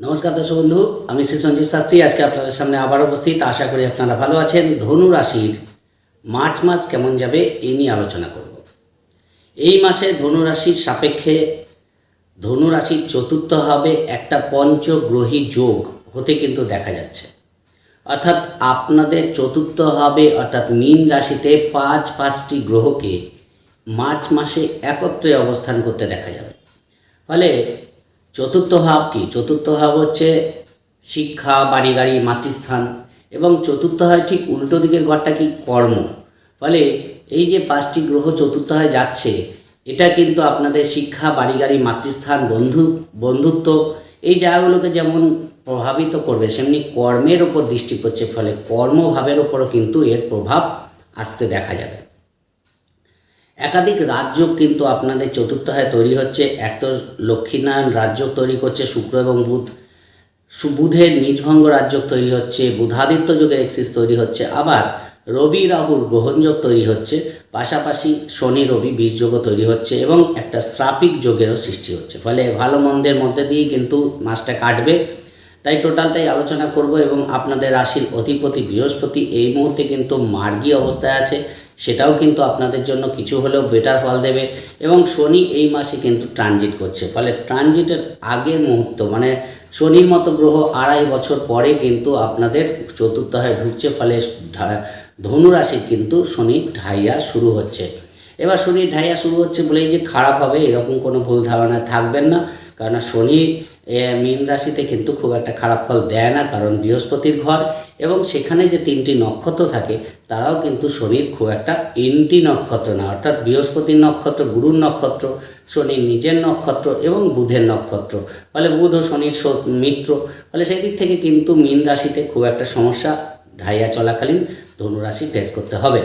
নমস্কার দর্শক বন্ধু, আমি শ্রী সঞ্জীব শাস্ত্রী। আজকে আপনাদের সামনে আবার উপস্থিত। আশা করি আপনারা ভালো আছেন। ধনু রাশির মার্চ মাস কেমন যাবে এই নিয়ে আলোচনা করব। এই মাসে ধনু রাশির সাপেক্ষে ধনু রাশির চতুর্থ হবে একটা পঞ্চগ্রহী যোগ হতে কিন্তু দেখা যাচ্ছে। অর্থাৎ আপনাদের চতুর্থ হবে, অর্থাৎ মীন রাশিতে পাঁচ, পাঁচটি গ্রহকে মার্চ মাসে একত্রে অবস্থান করতে দেখা যাবে। ফলে চতুর্থ ভাব কি? চতুর্থ ভাব হচ্ছে শিক্ষা, বাড়ি, গাড়ি, মাতৃস্থান। এবং চতুর্থ হয় ঠিক উল্টো দিকের ঘরটা কি? কর্ম। ফলে এই যে পাঁচটি গ্রহ চতুর্থ হয় যাচ্ছে, এটা কিন্তু আপনাদের শিক্ষা, বাড়ি, গাড়ি, মাতৃস্থান, বন্ধু, বন্ধুত্ব, এই জায়গাগুলোকে যেমন প্রভাবিত করবে, সেমনি কর্মের ওপর দৃষ্টি পড়ছে। ফলে কর্মভাবের ওপরও কিন্তু এর প্রভাব আসতে দেখা যাবে। একাধিক রাজ্য কিন্তু আপনাদের চতুর্থ হয় তৈরি হচ্ছে। এক তো লক্ষ্মীনারায়ণ রাজ্য তৈরি করছে, শুক্র এবং বুধ। বুধের নিজভঙ্গ রাজ্য তৈরি হচ্ছে, বুধাদিত্য যুগের এক্সিস তৈরি হচ্ছে। আবার রবি রাহুর গ্রহণযোগ তৈরি হচ্ছে, পাশাপাশি শনি, রবি বীজযোগও তৈরি হচ্ছে এবং একটা শ্রাপিক যোগেরও সৃষ্টি হচ্ছে। ফলে ভালো মন্দের মধ্যে দিয়েই কিন্তু মাসটা কাটবে। তাই টোটালটাই আলোচনা করব এবং আপনাদের রাশির অধিপতি বৃহস্পতি এই মুহূর্তে কিন্তু মার্গী অবস্থায় আছে। সেটাও কিন্তু আপনাদের জন্য কিছু হলেও বেটার ফল দেবে। এবং শনি এই মাসে কিন্তু ট্রানজিট করছে। ফলে ট্রানজিটের আগের মুহূর্ত মানে শনির মতো গ্রহ আড়াই বছর পরে কিন্তু আপনাদের চতুর্থ হয় ঢুকছে। ফলে ঢা- ধনু রাশির কিন্তু শনি ঢাইয়া শুরু হচ্ছে। এবার শনির ঢাইয়া শুরু হচ্ছে বলেই যে খারাপ হবে, এরকম কোনো ভুল ধারণা থাকবেন না। কারণ শনি মীন রাশিতে কিন্তু খুব একটা খারাপ ফল দেয় না, কারণ বৃহস্পতির ঘর। এবং সেখানে যে তিনটি নক্ষত্র থাকে, তারাও কিন্তু শনির খুব একটা এন্টি নক্ষত্র না। অর্থাৎ বৃহস্পতির নক্ষত্র, গুরুর নক্ষত্র, শনির নিজের নক্ষত্র এবং বুধের নক্ষত্র। ফলে বুধ ও শনির মিত্র। ফলে সেই দিক থেকে কিন্তু মীন রাশিতে খুব একটা সমস্যা ঢাইয়া চলাকালীন ধনুরাশি ফেস করতে হবে।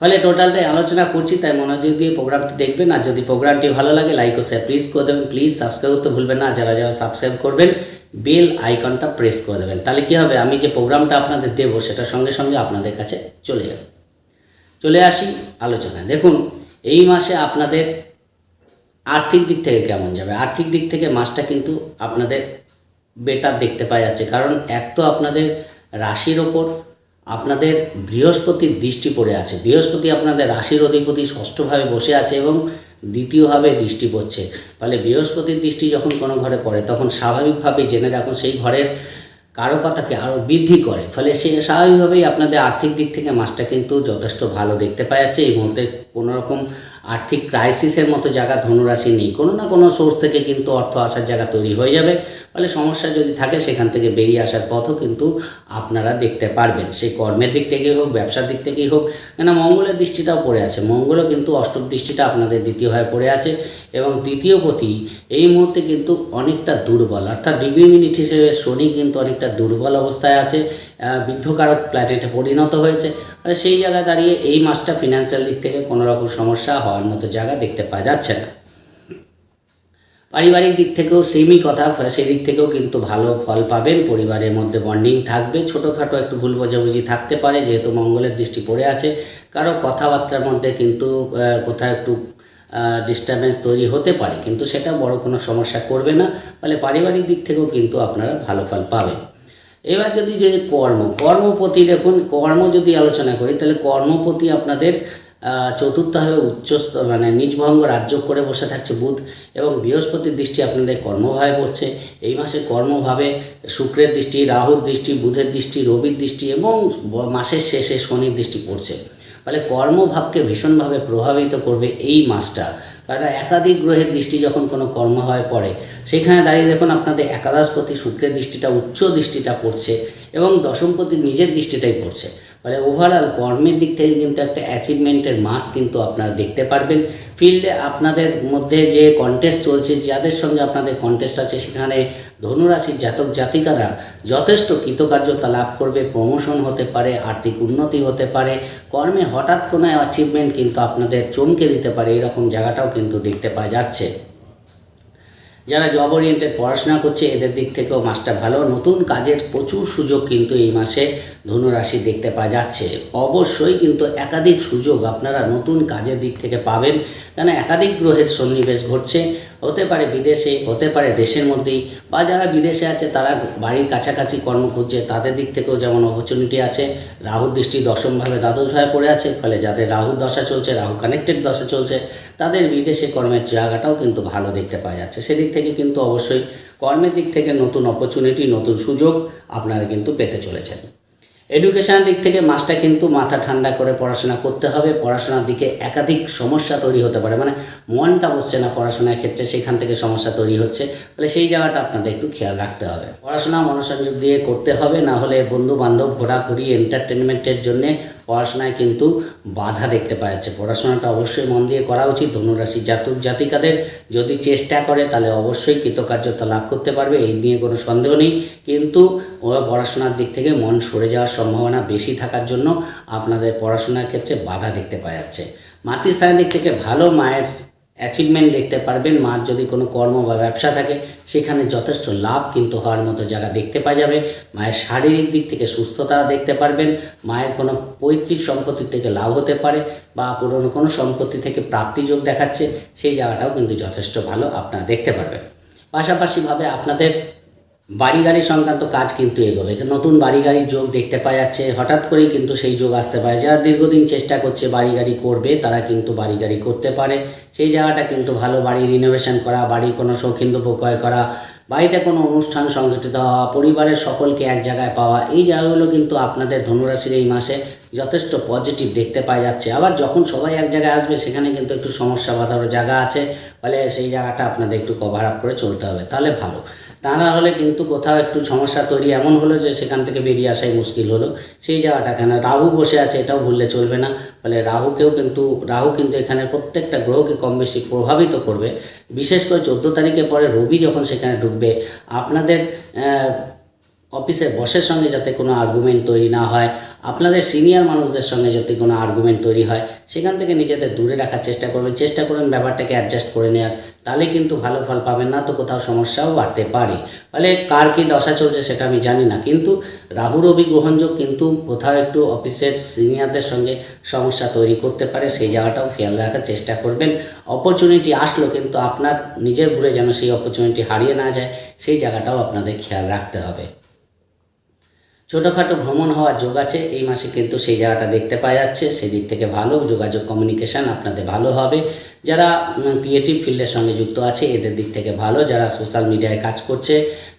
ফলে টোটালটাই আলোচনা করছি, তাই মনোযোগ দিয়ে প্রোগ্রামটি দেখবেন। আর যদি প্রোগ্রামটি ভালো লাগে লাইক ও শেয়ার প্লিজ করে দেবেন। প্লিজ সাবস্ক্রাইব করতে ভুলবেন না। যারা যারা সাবস্ক্রাইব করবেন বেল আইকনটা প্রেস করে দেবেন। তাহলে কী হবে? আমি যে প্রোগ্রামটা আপনাদের দেবো সেটা সঙ্গে সঙ্গে আপনাদের কাছে চলে যাবে। চলে আসি আলোচনায়। দেখুন, এই মাসে আপনাদের আর্থিক দিক থেকে কেমন যাবে? আর্থিক দিক থেকে মাসটা কিন্তু আপনাদের বেটার দেখতে পাওয়া যাচ্ছে। কারণ এক তো আপনাদের রাশির ওপর আপনাদের বৃহস্পতির দৃষ্টি পড়ে আছে। বৃহস্পতি আপনাদের রাশির অধিপতি ষষ্ঠভাবে বসে আছে এবং দ্বিতীয়ভাবে দৃষ্টি পড়ছে। ফলে বৃহস্পতির দৃষ্টি যখন কোনো ঘরে পড়ে, তখন স্বাভাবিকভাবেই জেনে রাখুন সেই ঘরের কারকতাকে আরও বৃদ্ধি করে। ফলে সে স্বাভাবিকভাবেই আপনাদের আর্থিক দিক থেকে মাছটা কিন্তু যথেষ্ট ভালো দেখতে পাওয়া যাচ্ছে। এই মুহূর্তে কোনো রকম আর্থিক ক্রাইসিসের মতো জায়গা ধনুরাশি নেই। কোনো না কোনো সোর্স থেকে কিন্তু অর্থ আসার জায়গা তৈরি হয়ে যাবে। ফলে সমস্যা যদি থাকে, সেখান থেকে বেরিয়ে আসার পথও কিন্তু আপনারা দেখতে পারবেন। সেই কর্মের দিক থেকেই হোক, ব্যবসার দিক থেকেই হোক, কেন মঙ্গলের দৃষ্টিটাও পড়ে আছে। মঙ্গলও কিন্তু অষ্টম দৃষ্টিটা আপনাদের দ্বিতীয় হয়ে পড়ে আছে এবং দ্বিতীয় পতি এই মুহূর্তে কিন্তু অনেকটা দুর্বল। অর্থাৎ ডিগ্রি মিনিট হিসেবে শনি কিন্তু অনেকটা দুর্বল অবস্থায় আছে। বৃদ্ধকারক প্ল্যানেটে পরিণত হয়েছে। সেই জায়গায় দাঁড়িয়ে এই মাসটা ফিনান্সিয়াল দিক থেকে কোনো রকম সমস্যা হওয়ার মতো জায়গা দেখতে পাওয়া যাচ্ছে না। পারিবারিক দিক থেকেও সেমই কথা সেই দিক থেকেও কিন্তু ভালো ফল পাবেন। পরিবারের মধ্যে বন্ডিং থাকবে। ছোটোখাটো একটু ভুল বোঝাবুঝি থাকতে পারে, যেহেতু মঙ্গলের দৃষ্টি পড়ে আছে। কারও কথাবার্তার মধ্যে কিন্তু কোথাও একটু ডিস্টারবেন্স তৈরি হতে পারে। কিন্তু সেটা বড় কোনো সমস্যা করবে না। ফলে পারিবারিক দিক থেকেও কিন্তু আপনারা ভালো ফল পাবেন। এবার যদি যে কর্ম, কর্মপতি দেখুন, কর্ম যদি আলোচনা করি, তাহলে কর্মপতি আপনাদের চতুর্থভাবে উচ্চ মানে নিজভঙ্গ রাজ্য করে বসে থাকছে বুধ এবং বৃহস্পতির দৃষ্টি আপনাদের কর্মভাবে পড়ছে। এই মাসে কর্মভাবে শুক্রের দৃষ্টি, রাহুর দৃষ্টি, বুধের দৃষ্টি, রবির দৃষ্টি এবং মাসের শেষে শনির দৃষ্টি পড়ছে। ফলে কর্মভাবকে ভীষণভাবে প্রভাবিত করবে এই মাসটা। কারণ একাধিক গ্রহের দৃষ্টি যখন কোনো কর্ম হয় পড়ে, সেখানে দাঁড়িয়ে দেখুন আপনাদের একাদশপতি শুক্রের দৃষ্টিটা, উচ্চ দৃষ্টিটা পড়ছে এবং দশমপতি নিজের দৃষ্টিটাই পড়ছে। ফলে ওভারঅল কর্মের দিক থেকে কিন্তু একটা অ্যাচিভমেন্টের মাস কিন্তু আপনারা দেখতে পারবেন। ফিল্ডে আপনাদের মধ্যে যে কন্টেস্ট চলছে, যাদের সঙ্গে আপনাদের কন্টেস্ট আছে, সেখানে ধনুরাশির জাতক জাতিকারা যথেষ্ট কৃতকার্যতা লাভ করবে প্রমোশন হতে পারে, আর্থিক উন্নতি হতে পারে। কর্মে হঠাৎ কোনো অ্যাচিভমেন্ট কিন্তু আপনাদের চমকে দিতে পারে, এরকম জায়গাটাও কিন্তু দেখতে পাওয়া যাচ্ছে। যারা জব ওরিয়েন্টেড পড়াশোনা করছে, এদের দিক থেকেও মাসটা ভালো। নতুন কাজের প্রচুর সুযোগ কিন্তু এই মাসে ধনুরাশি দেখতে পাওয়া যাচ্ছে। অবশ্যই কিন্তু একাধিক সুযোগ আপনারা নতুন কাজের দিক থেকে পাবেন। কেন একাধিক গ্রহের সন্নিবেশ ঘটছে। হতে পারে বিদেশে, হতে পারে দেশের মধ্যেই, বা যারা বিদেশে আছে তারা বাড়ির কাছাকাছি কর্ম করছে তাদের দিক থেকেও যেমন অপরচুনিটি আছে, রাহুর দৃষ্টি দশমভাবে দ্বাদশভাবে পড়ে আছে, ফলে যাদের রাহুর দশা চলছে, রাহু কানেক্টেড দশা চলছে, তাদের বিদেশে কর্মের জায়গাটাও কিন্তু ভালো দেখতে পাওয়া যাচ্ছে। সেদিক থেকে কিন্তু অবশ্যই কর্মের দিক থেকে নতুন অপরচুনিটি নতুন সুযোগ আপনারা কিন্তু পেতে চলেছেন। এডুকেশনের দিক থেকে মাসটা কিন্তু মাথা ঠান্ডা করে পড়াশোনা করতে হবে। পড়াশোনার দিকে একাধিক সমস্যা তৈরি হতে পারে। মানে মনটা বসছে না পড়াশোনার ক্ষেত্রে, সেখান থেকে সমস্যা তৈরি হচ্ছে। তাহলে সেই জায়গাটা আপনাদের একটু খেয়াল রাখতে হবে। পড়াশোনা মনোসংযোগ দিয়ে করতে হবে, না হলে বন্ধু বান্ধব ঘোরাঘুরি এন্টারটেনমেন্টের জন্যে পড়াশোনায় কিন্তু বাধা দেখতে পাওয়া যাচ্ছে। পড়াশোনাটা অবশ্যই মন দিয়ে করা উচিত। ধনুরাশি জাতক, জাতিকাদের যদি চেষ্টা করে, তাহলে অবশ্যই কৃতকার্যতা লাভ করতে পারবে, এই নিয়ে কোনো সন্দেহ নেই। কিন্তু ও পড়াশোনার দিক থেকে মন সরে যাওয়ার সম্ভাবনা বেশি থাকার জন্য আপনাদের পড়াশোনার ক্ষেত্রে বাধা দেখতে পাওয়া যাচ্ছে। মাতৃস্থানের দিক থেকে ভালো মায়ের অ্যাচিভমেন্ট দেখতে পারবেন। মার যদি কোনো কর্ম বা ব্যবসা থাকে, সেখানে যথেষ্ট লাভ কিন্তু হওয়ার মতো জায়গা দেখতে পাওয়া যাবে। মায়ের শারীরিক দিক থেকে সুস্থতা দেখতে পারবেন। মায়ের কোনো পৈতৃক সম্পত্তি থেকে লাভ হতে পারে বা পুরনো কোনো সম্পত্তি থেকে প্রাপ্তিযোগ দেখাচ্ছে, সেই জায়গাটাও কিন্তু যথেষ্ট ভালো আপনারা দেখতে পারবেন। পাশাপাশিভাবে আপনাদের বাড়ি গাড়ি সংক্রান্ত কাজ কিন্তু এগোবে। নতুন বাড়ি গাড়ির যোগ দেখতে পাওয়া যাচ্ছে। হঠাৎ করেই কিন্তু সেই যোগ আসতে পারে। যারা দীর্ঘদিন চেষ্টা করছে বাড়ি গাড়ি করবে, তারা কিন্তু বাড়ি গাড়ি করতে পারে। সেই জায়গাটা কিন্তু ভালো বাড়ি রিনোভেশন করা বাড়ির কোনো শৌখিন ক্রয় করা, বাড়িতে কোনো অনুষ্ঠান সংগঠিত হওয়া, পরিবারের সকলকে এক জায়গায় পাওয়া, এই জায়গাগুলো কিন্তু আপনাদের ধনুরাশির এই মাসে যথেষ্ট পজিটিভ দেখতে পাওয়া যাচ্ছে। আবার যখন সবাই এক জায়গায় আসবে, সেখানে কিন্তু একটু সমস্যা বাধারও জায়গা আছে। ফলে সেই জায়গাটা আপনাদের একটু কভার আপ করে চলতে হবে। তাহলে ভালো। তা না হলে কিন্তু কোথাও একটু সমস্যা তৈরি এমন হলো যে সেখান থেকে বেরিয়ে আসাই মুশকিল হলো। সেই জায়গাটা কেন? রাহু বসে আছে, এটাও ভুললে চলবে না। ফলে রাহুকেও কিন্তু, রাহু কিন্তু এখানে প্রত্যেকটা গ্রহকে কম বেশি প্রভাবিত করবে। বিশেষ করে চোদ্দ তারিখের পরে রবি যখন সেখানে ঢুকবে, আপনাদের অফিসের বসের সঙ্গে যাতে কোনো আর্গুমেন্ট তৈরি না হয়, আপনাদের সিনিয়র মানুষদের সঙ্গে যাতে কোনো আর্গুমেন্ট তৈরি হয়, সেখান থেকে নিজেদের দূরে রাখার চেষ্টা করবেন চেষ্টা করবেন ব্যাপারটাকে অ্যাডজাস্ট করে নেওয়ার তাহলে কিন্তু ভালো ফল পাবেন না তো কোথাও সমস্যাও বাড়তে পারে। ফলে কার কী দশা চলছে সেটা আমি জানি না, কিন্তু রাহু রবি গ্রহণযোগ কিন্তু কোথাও একটু অফিসের সিনিয়রদের সঙ্গে সমস্যা তৈরি করতে পারে, সেই জায়গাটাও খেয়াল রাখার চেষ্টা করবেন। অপরচুনিটি আসলো কিন্তু আপনার নিজের ভুলে যেন সেই অপরচুনিটি হারিয়ে না যায়, সেই জায়গাটাও আপনাদের খেয়াল রাখতে হবে। ছোটোখাটো ভ্রমণ হওয়ার যোগ আছে, এই মাসে কিন্তু সেই জায়গাটা দেখতে পাওয়া যাচ্ছে। সেদিক থেকে ভালো, যোগাযোগ কমিউনিকেশান আপনাদের ভালো হবে। যারা ক্রিয়েটিভ ফিল্ডের সঙ্গে যুক্ত আছে, এদের দিক থেকে ভালো। যারা সোশ্যাল মিডিয়ায় কাজ করছে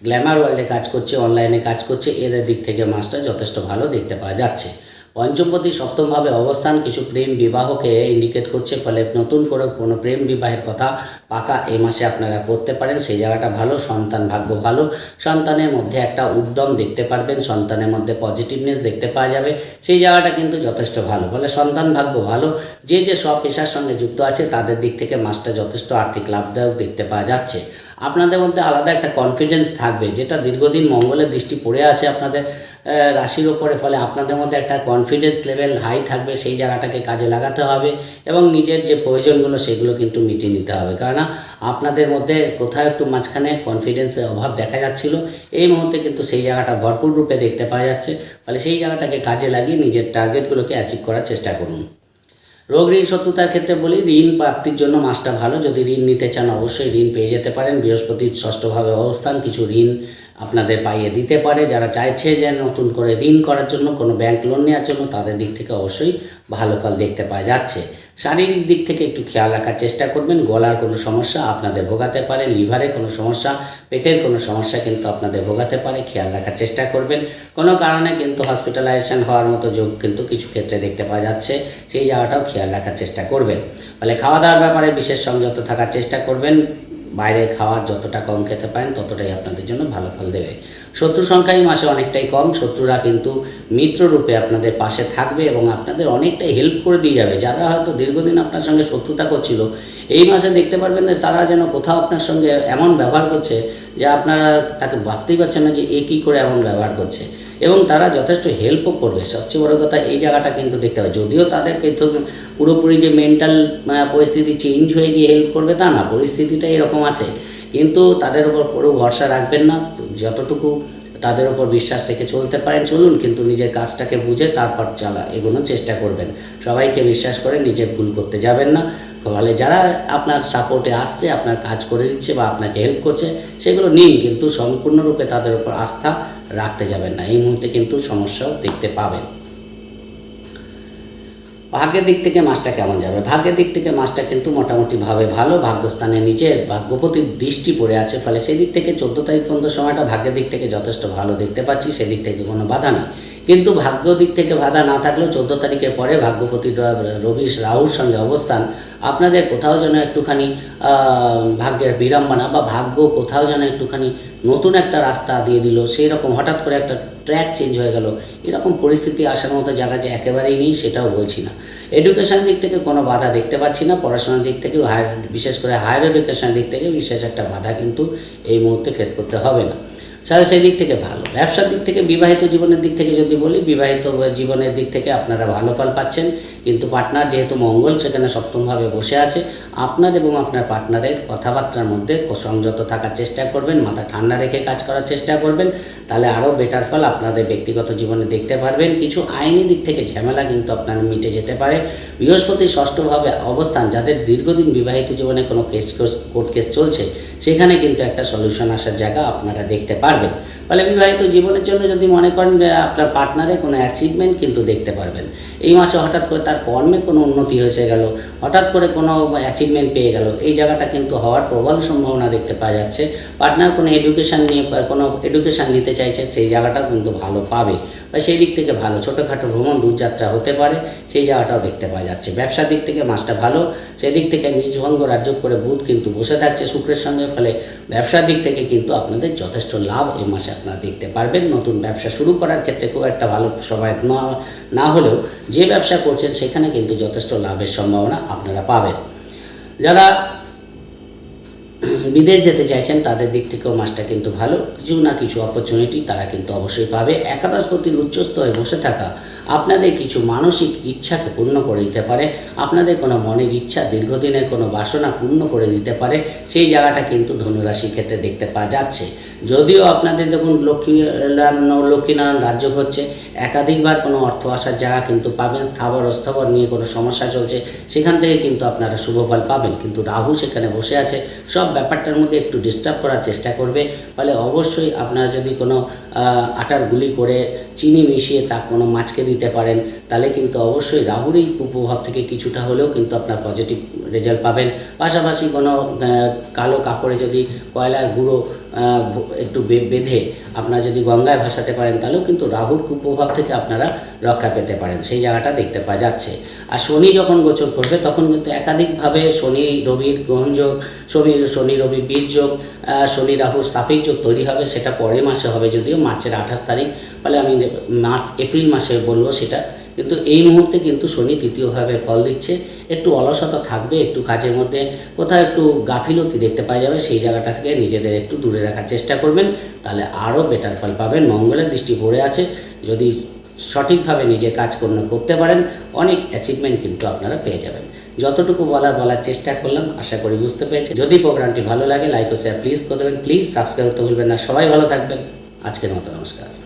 গ্ল্যামার ওয়ার্ল্ডে কাজ করছে অনলাইনে কাজ করছে, এদের দিক থেকে মাসটা যথেষ্ট ভালো দেখতে পাওয়া যাচ্ছে। পঞ্চমপতি সপ্তমভাবে অবস্থান, কিছু প্রেম বিবাহকে ইন্ডিকেট করছে, ফলে নতুন করে কোনো প্রেম বিবাহের কথা পাকা এই মাসে আপনারা করতে পারেন। সেই জায়গাটা ভালো, সন্তান ভাগ্য ভালো। সন্তানের মধ্যে একটা উদ্যম দেখতে পারবেন, সন্তানের মধ্যে পজিটিভনেস দেখতে পাওয়া যাবে। সেই জায়গাটা কিন্তু যথেষ্ট ভালো। ফলে সন্তান ভাগ্য ভালো। যে যে সব পেশার সঙ্গে যুক্ত আছে, তাদের দিক থেকে মাসটা যথেষ্ট আর্থিক লাভদায়ক দেখতে পাওয়া যাচ্ছে। আপনাদের মধ্যে আলাদা একটা কনফিডেন্স থাকবে, যেটা দীর্ঘদিন মঙ্গলের দৃষ্টি পড়ে আছে আপনাদের। রাশির ওপরে, ফলে আপনাদের মধ্যে একটা কনফিডেন্স লেভেল হাই থাকবে, সেই জায়গাটাকে কাজে লাগাতে হবে এবং নিজের যে প্রয়োজনগুলো সেগুলো কিন্তু মিটিয়ে নিতে হবে। কেননা আপনাদের মধ্যে কোথাও একটু মাঝখানে কনফিডেন্সের অভাব দেখা যাচ্ছিল, এই মুহূর্তে কিন্তু সেই জায়গাটা ভরপুর রূপে দেখতে পাওয়া যাচ্ছে। ফলে সেই জায়গাটাকে কাজে লাগিয়ে নিজের টার্গেটগুলোকে অ্যাচিভ করার চেষ্টা করুন। রোগ ঋণ শত্রুতার ক্ষেত্রে বলি, ঋণ প্রাপ্তির জন্য মাসটা ভালো। যদি ঋণ নিতে চান, অবশ্যই ঋণ পেয়ে যেতে পারেন। বৃহস্পতির ষষ্ঠভাবে অবস্থান, কিছু ঋণ আপনাদের পাইয়ে দিতে পারে। যারা চাইছে যে নতুন করে ঋণ করার জন্য কোনো ব্যাংক লোন নেওয়ার জন্য তাদের দিক থেকে অবশ্যই ভালো ফল দেখতে পাওয়া যাচ্ছে। শারীরিক দিক থেকে একটু খেয়াল রাখার চেষ্টা করবেন। গলার কোনো সমস্যা আপনাদের ভোগাতে পারে। লিভারে কোনো সমস্যা, পেটের কোনো সমস্যা কিন্তু আপনাদের ভোগাতে পারে। খেয়াল রাখার চেষ্টা করবেন। কোনো কারণে কিন্তু হসপিটালাইজেশন হওয়ার মতো যোগ কিন্তু কিছু ক্ষেত্রে দেখতে পাওয়া যাচ্ছে। সেই জায়গাটাও খেয়াল রাখার চেষ্টা করবেন। ফলে খাওয়া দাওয়ার ব্যাপারে বিশেষ সংযত থাকার চেষ্টা করবেন। বাইরে খাওয়ার যতটা কম খেতে পারেন, ততটাই আপনাদের জন্য ভালো ফল দেবে। শত্রু সংখ্যা এই মাসে অনেকটাই কম, শত্রুরা কিন্তু মিত্র রূপে আপনাদের পাশে থাকবে এবং আপনাদের অনেকটাই হেল্প করে দিয়ে যাবে। যারা হয়তো দীর্ঘদিন আপনার সঙ্গে শত্রুতা করছিল, এই মাসে দেখতে পারবেন যে তারা যেন কোথাও আপনার সঙ্গে এমন ব্যবহার করছে যে আপনারা তাকে ভাবতেই পারছেন না যে এ কী করে এমন ব্যবহার করছে। এবং তারা যথেষ্ট হেল্পও করবে। সবচেয়ে বড় কথা এই জায়গাটা কিন্তু দেখতে হবে। যদিও তাদের পুরোপুরি যে মেন্টাল পরিস্থিতি চেঞ্জ হয়ে গিয়ে হেল্প করবে তা না, পরিস্থিতিটা এরকম আছে। কিন্তু তাদের উপর পুরো ভরসা রাখবেন না। যতটুকু তাদের উপর বিশ্বাস রেখে চলতে পারেন, চলুন কিন্তু নিজের কাজটাকে বুঝে তারপর চালা, এগোনোর চেষ্টা করবেন। সবাইকে বিশ্বাস করে নিজে ভুল করতে যাবেন না। ফলে যারা আপনার সাপোর্টে আসছে, আপনার কাজ করে দিচ্ছে বা আপনাকে হেল্প করছে, সেগুলো নিন। কিন্তু সম্পূর্ণরূপে তাদের উপর আস্থা রাখতে যাবেন না। এই মুহূর্তে কিন্তু সমস্যাও দেখতে পাবেন। ভাগ্যের দিক থেকে মাছটা কেমন যাবে? ভাগ্যের দিক থেকে মাছটা কিন্তু মোটামুটিভাবে ভালো। ভাগ্যস্থানে নিচে ভাগ্যপতির দৃষ্টি পড়ে আছে। ফলে সেদিক থেকে চোদ্দ তারিখ পর্যন্ত সময়টা ভাগ্যের দিক থেকে যথেষ্ট ভালো দেখতে পাচ্ছি। সেদিক থেকে কোনো বাধা নেই। কিন্তু ভাগ্য দিক থেকে বাধা না থাকলেও চোদ্দ তারিখের পরে ভাগ্যপতি র- রবি রাহুর সঙ্গে অবস্থান, আপনাদের কোথাও যেন একটুখানি ভাগ্যের বিড়ম্বনা বা ভাগ্য কোথাও যেন একটুখানি নতুন একটা রাস্তা দিয়ে দিল, সেই রকম হঠাৎ করে একটা ট্র্যাক চেঞ্জ হয়ে গেল, এরকম পরিস্থিতি আসার মতো জায়গা যে একেবারেই নেই সেটাও বলছি না। এডুকেশন দিক থেকে কোনো বাধা দেখতে পাচ্ছি না, পড়াশোনার দিক থেকে হায়ার বিশেষ করে হায়ার এডুকেশন দিক থেকে বিশেষ একটা বাধা কিন্তু এই মুহূর্তে ফেস করতে হবে না। তাহলে সেই দিক থেকে ভালো। ব্যবসার দিক থেকে, বিবাহিত জীবনের দিক থেকে যদি বলি, বিবাহিত জীবনের দিক থেকে আপনারা ভালো ফল পাচ্ছেন। কিন্তু পার্টনার যেহেতু মঙ্গল, সেখানে সপ্তমভাবে বসে আছে। আপনার এবং আপনার পার্টনারের কথাবার্তার মধ্যে সংযত থাকার চেষ্টা করবেন, মাথা ঠান্ডা রেখে কাজ করার চেষ্টা করবেন। তাহলে আরও বেটার ফল আপনাদের ব্যক্তিগত জীবনে দেখতে পারবেন। কিছু আইনি দিক থেকে ঝামেলা কিন্তু আপনার মিটে যেতে পারে। বৃহস্পতি ষষ্ঠভাবে অবস্থান, যাদের দীর্ঘদিন বিবাহিত জীবনে কোনো কেস, কোর্ট কেস চলছে সেখানে কিন্তু একটা সলিউশন আসার জায়গা আপনারা দেখতে পারবেন। ফলে বিবাহিত জীবনের জন্য যদি মনে করেন আপনার পার্টনারে কোনো অ্যাচিভমেন্ট কিন্তু দেখতে পারবেন। এই মাসে হঠাৎ করে তার কর্মে কোনো উন্নতি হয়েছে গেল, হঠাৎ করে কোনো অ্যাচিভমেন্ট পেয়ে গেল, এই জায়গাটা কিন্তু হওয়ার প্রবল সম্ভাবনা দেখতে পাওয়া যাচ্ছে। পার্টনার কোনো এডুকেশান নিয়ে, কোনো এডুকেশান নিতে চাইছে, সেই জায়গাটাও কিন্তু ভালো পাবে। সেই দিক থেকে ভালো। ছোটোখাটো ভ্রমণ, দূরযাত্রা হতে পারে, সেই জায়গাটাও দেখতে পাওয়া যাচ্ছে। ব্যবসার দিক থেকে মাসটা ভালো, সেই দিক থেকে নিজভঙ্গ রাজ্য করে বুধ কিন্তু বসে থাকছে শুক্রের সঙ্গে, ফলে ব্যবসার দিক থেকে কিন্তু আপনাদের যথেষ্ট লাভ এই মাসে আপনারা দেখতে পারবেন। নতুন ব্যবসা শুরু করার ক্ষেত্রে খুব একটা ভালো সময় না হলেও যে ব্যবসা করছেন, সেখানে কিন্তু যথেষ্ট লাভের সম্ভাবনা আপনারা পাবেন। যারা বিদেশ যেতে চাইছেন, তাদের দিক থেকেও মাসটা কিন্তু ভালো। কিছু না কিছু অপরচুনিটি তারা কিন্তু অবশ্যই পাবে। একাদশপতির হয়ে বসে থাকা আপনাদের কিছু মানসিক ইচ্ছাকে পূর্ণ করে দিতে পারে, আপনাদের কোনো মনের ইচ্ছা দীর্ঘদিনের কোনো বাসনা পূর্ণ করে দিতে পারে, সেই জায়গাটা কিন্তু ধনুরাশির ক্ষেত্রে দেখতে পাওয়া যাচ্ছে। যদিও আপনাদের দেখুন লক্ষ্মী লক্ষ্মীনারায়ণ রাজ্য হচ্ছে, একাধিকবার কোনো অর্থ আসার জায়গা কিন্তু পাবেন, স্থাবর, অস্থাবর নিয়ে কোনো সমস্যা চলছে, সেখান থেকে কিন্তু আপনারা শুভ ফল পাবেন। কিন্তু রাহু সেখানে বসে আছে, সব ব্যাপারটার মধ্যে একটু ডিস্টার্ব করার চেষ্টা করবে, ফলে অবশ্যই আপনারা যদি কোনো আটার গুলি করে চিনি মিশিয়ে তা কোনো মাছকে দিতে পারেন, তাহলে কিন্তু অবশ্যই রাহুর এই কুপ্রভাব থেকে কিছুটা হলেও কিন্তু আপনার পজিটিভ রেজাল্ট পাবেন। পাশাপাশি কোনো কালো কাপড়ে যদি কয়লার গুঁড়ো একটু বেঁধে আপনারা যদি গঙ্গায় ভাসাতে পারেন, তাহলেও কিন্তু রাহুর কুপ্রভাব থেকে আপনারা রক্ষা পেতে পারেন। সেই জায়গাটা দেখতে পাওয়া যাচ্ছে। আর শনি যখন গোচর করবে, তখন কিন্তু একাধিকভাবে শনি রবির গ্রহণযোগ শনি শনি রবি বীজ যোগ শনি রাহুর সাপের যোগ তৈরি হবে, সেটা পরের মাসে হবে, যদিও মার্চের আঠাশ তারিখ। ফলে আমি মার্চ, এপ্রিল মাসে বলব সেটা। কিন্তু এই মুহূর্তে কিন্তু শনি তৃতীয়ভাবে ফল দিচ্ছে। একটু অলসতা থাকবে, একটু কাজের মধ্যে কোথাও একটু গাফিলতি দেখতে পাওয়া যাবে, সেই জায়গাটা থেকে নিজেদের একটু দূরে রাখার চেষ্টা করবেন। তাহলে আরও বেটার ফল পাবেন। মঙ্গলের দৃষ্টি পড়ে আছে। যদি সঠিকভাবে নিজের কাজ কর্ম করতে পারেন, অনেক অ্যাচিভমেন্ট কিন্তু আপনারা পেয়ে যাবেন। যতটুকু বলার বলার চেষ্টা করলাম, আশা করি বুঝতে পেরেছি। যদি প্রোগ্রামটি ভালো লাগে লাইক ও শেয়ার প্লিজ করে দেবেন। প্লিজ সাবস্ক্রাইব করতে ভুলবেন না। সবাই ভালো থাকবেন। আজকের মতো নমস্কার।